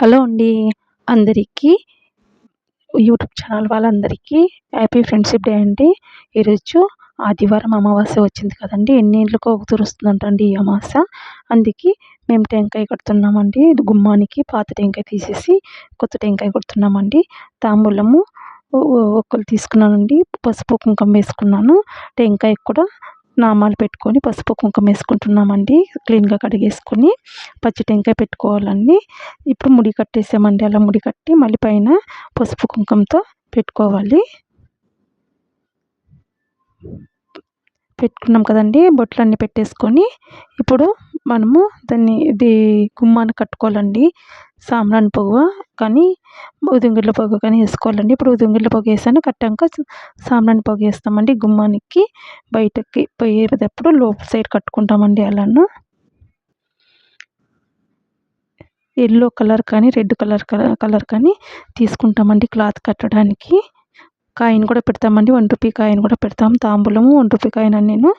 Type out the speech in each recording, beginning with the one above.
Hello అండి అందరికీ YouTube channel వాళ్ళందరికీ హ్యాపీ ఫ్రెండ్షిప్ డే అండి. ఈరోజు ఆదివారం అమావాస్య వచ్చింది కదండి ఎన్ని ఒకసారి తురుస్తుందంటండి ఈ అమావాస్య. అందుకే మేము టెంకాయ కడుతున్నామండి గుమ్మానికి పాత టెంకాయ తీసేసి కొత్త టెంకాయ కొడుతున్నామండి. తాంబూలము ఒక్కరు తీసుకున్నానండి పసుపు కుంకుమ వేసుకున్నాను టెంకాయ కూడా నామాలు పెట్టుకొని పసుపు కుంకుమ వేసుకుంటున్నామండి. క్లీన్గా కడిగేసుకొని పచ్చి టెంకాయ పెట్టుకోవాలండి. ఇప్పుడు ముడి కట్టేసామండి. అలా ముడి కట్టి మళ్ళీ పైన పసుపు కుంకుమతో పెట్టుకోవాలి. పెట్టుకున్నాం కదండి బొట్లన్నీ పెట్టేసుకొని. ఇప్పుడు మనము దాన్ని ఇది గుమ్మాన్ని కట్టుకోవాలండి. సాంబ్రాన్ పొగ కానీ ఉదుంగిళ్ళ పొగ కానీ వేసుకోవాలండి. ఇప్పుడు ఉదుంగిళ్ళ పొగ వేసాను కట్టాక సాంబ్రాన్ పొగ వేస్తామండి గుమ్మానికి. బయటకి పోయేటప్పుడు లోపల సైడ్ కట్టుకుంటామండి అలాను. ఎల్లో కలర్ కానీ రెడ్ కలర్ కలర్ కానీ తీసుకుంటామండి క్లాత్ కట్టడానికి. కాయిన్ కూడా పెడతామండి. వన్ రూపీ కాయిన్ కూడా పెడతాం. తాంబూలము వన్ రూపీ కాయిన్ అని నేను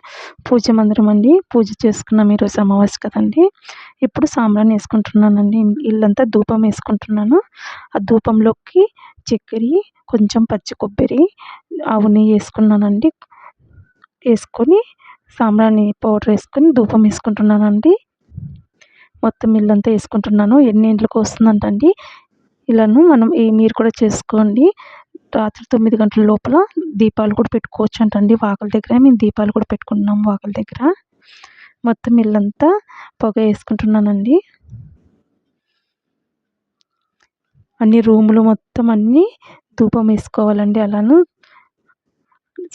పూజ మందిరం అండి. పూజ చేసుకున్నాం ఈరోజు అమావాస్య కదండి. ఇప్పుడు సాంబ్రాన్ని వేసుకుంటున్నానండి. ఇల్లంతా ధూపం వేసుకుంటున్నాను. ఆ ధూపంలోకి చక్కెర కొంచెం పచ్చి కొబ్బరి ఆవు నెయ్యి వేసుకున్నానండి. వేసుకొని సాంబ్రాన్ని పౌడర్ వేసుకొని ధూపం వేసుకుంటున్నానండి. మొత్తం ఇల్లంతా వేసుకుంటున్నాను. ఎన్నింటికి వస్తుందంటండి. ఇలాను మనం మీరు కూడా చేసుకోండి. రాత్రి తొమ్మిది గంటల లోపల దీపాలు కూడా పెట్టుకోవచ్చు అంటండి వాకల దగ్గర మేము దీపాలు కూడా పెట్టుకున్నాం వాకల దగ్గర. మొత్తం ఇల్లంతా పొగ వేసుకుంటున్నానండి. అన్ని రూములు మొత్తం అన్నీ ధూపం వేసుకోవాలండి అలాను.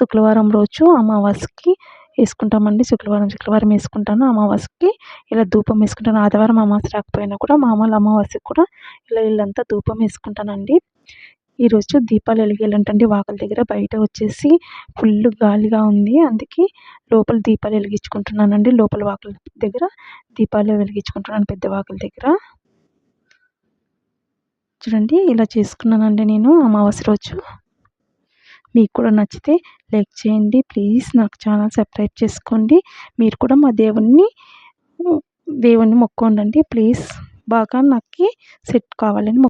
శుక్రవారం రోజు అమావాస్యకి వేసుకుంటామండి. శుక్రవారం శుక్రవారం వేసుకుంటాను. అమావాస్యకి ఇలా ధూపం వేసుకుంటాను. ఆదివారం అమావాస్య రాకపోయినా కూడా మామూలు అమావాస్యకి కూడా ఇలా ఇల్లంతా ధూపం వేసుకుంటానండి. ఈరోజు దీపాలు వెలిగేయాలంటండి వాకల దగ్గర బయట వచ్చేసి ఫుల్ గాలిగా ఉంది. అందుకే లోపల దీపాలు వెలిగించుకుంటున్నానండి. లోపల వాకల దగ్గర దీపాలు వెలిగించుకుంటున్నాను పెద్ద వాకల దగ్గర. చూడండి ఇలా చేసుకున్నానండి నేను అమావాస్య రోజు. మీకు కూడా నచ్చితే లైక్ చేయండి. ప్లీజ్ నాకు ఛానల్ సబ్స్క్రైబ్ చేసుకోండి. మీరు కూడా మా దేవుణ్ణి దేవుణ్ణి మొక్కండి ప్లీజ్ బాగా నాకు సెట్ కావాలని